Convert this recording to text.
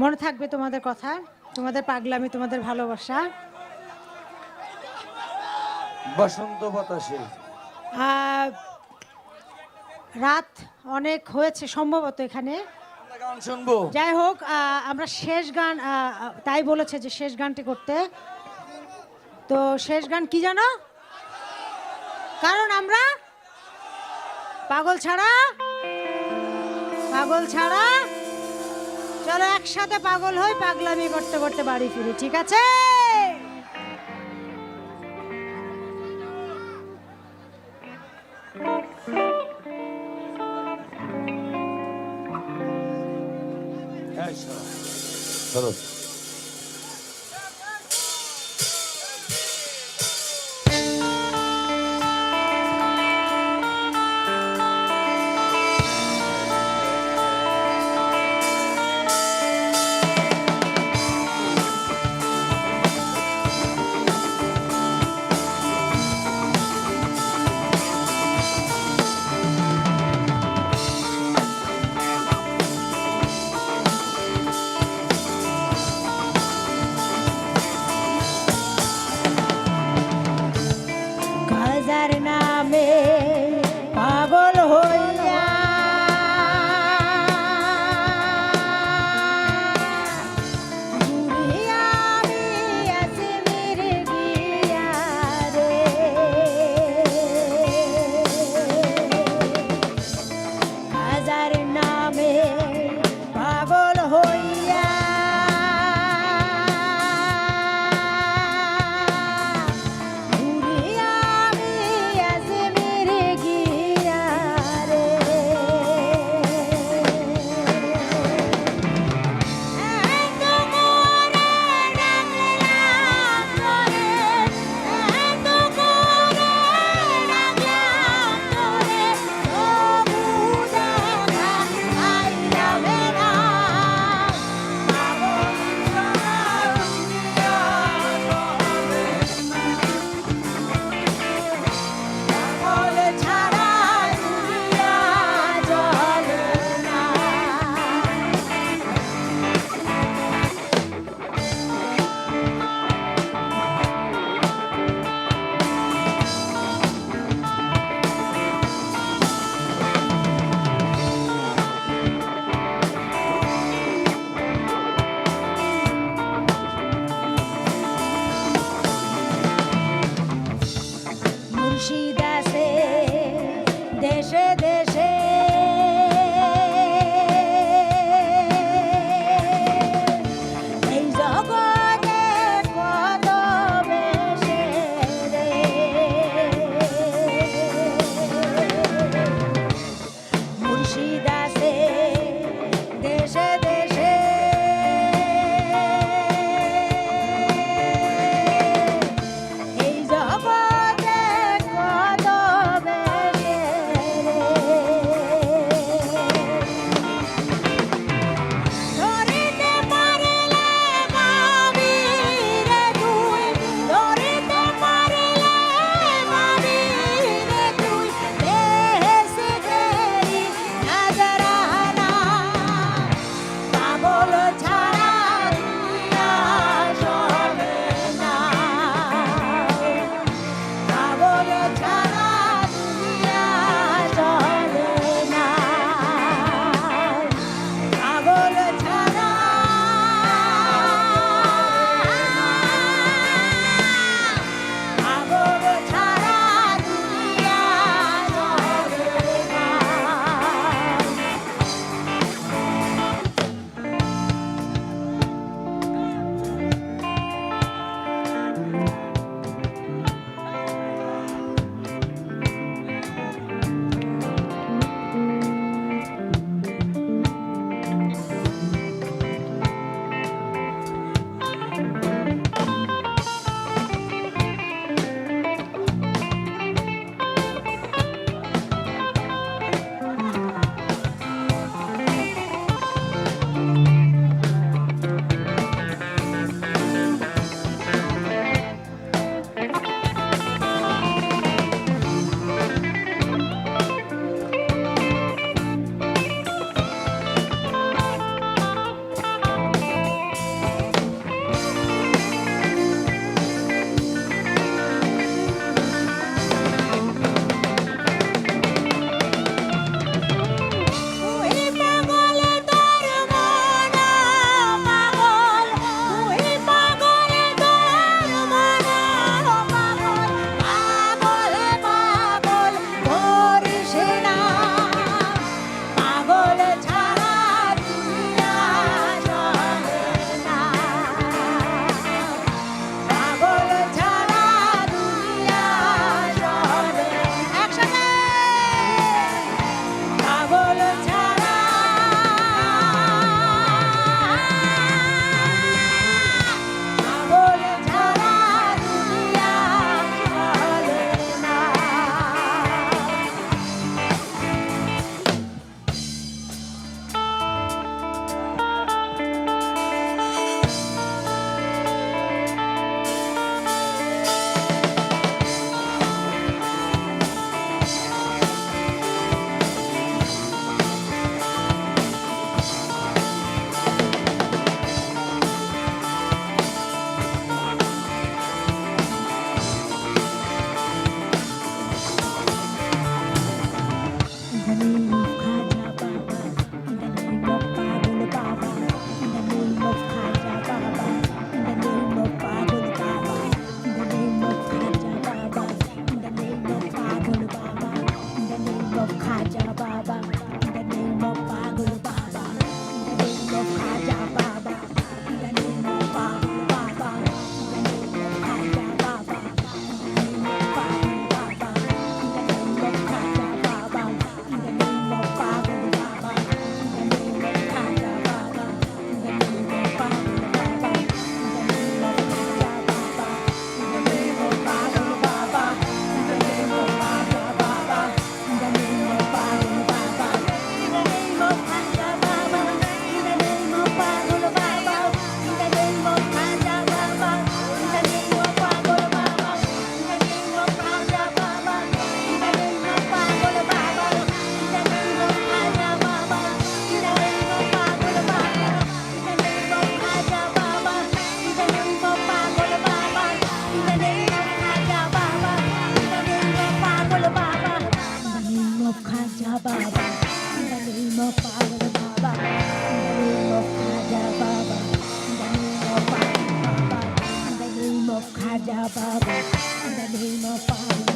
মনে থাকবে তোমাদের কথা তোমাদের পাগলামি তোমাদের ভালোবাসা। বসন্ত বাতাসে। রাত অনেক হয়েছে সম্ভবত এখানে। শুনব। যাই হোক আমরা শেষ গান তাই বলেছে যে শেষ গানটি করতে। তো শেষ গান কি জানো? কারণ আমরা পাগল ছাড়া পাগল ছাড়া? চলো একসাথে পাগল হই পাগলামি করতে করতে বাড়ি ফিরি ঠিক আছে? হ্যাঁ, Baba, in the name of Father.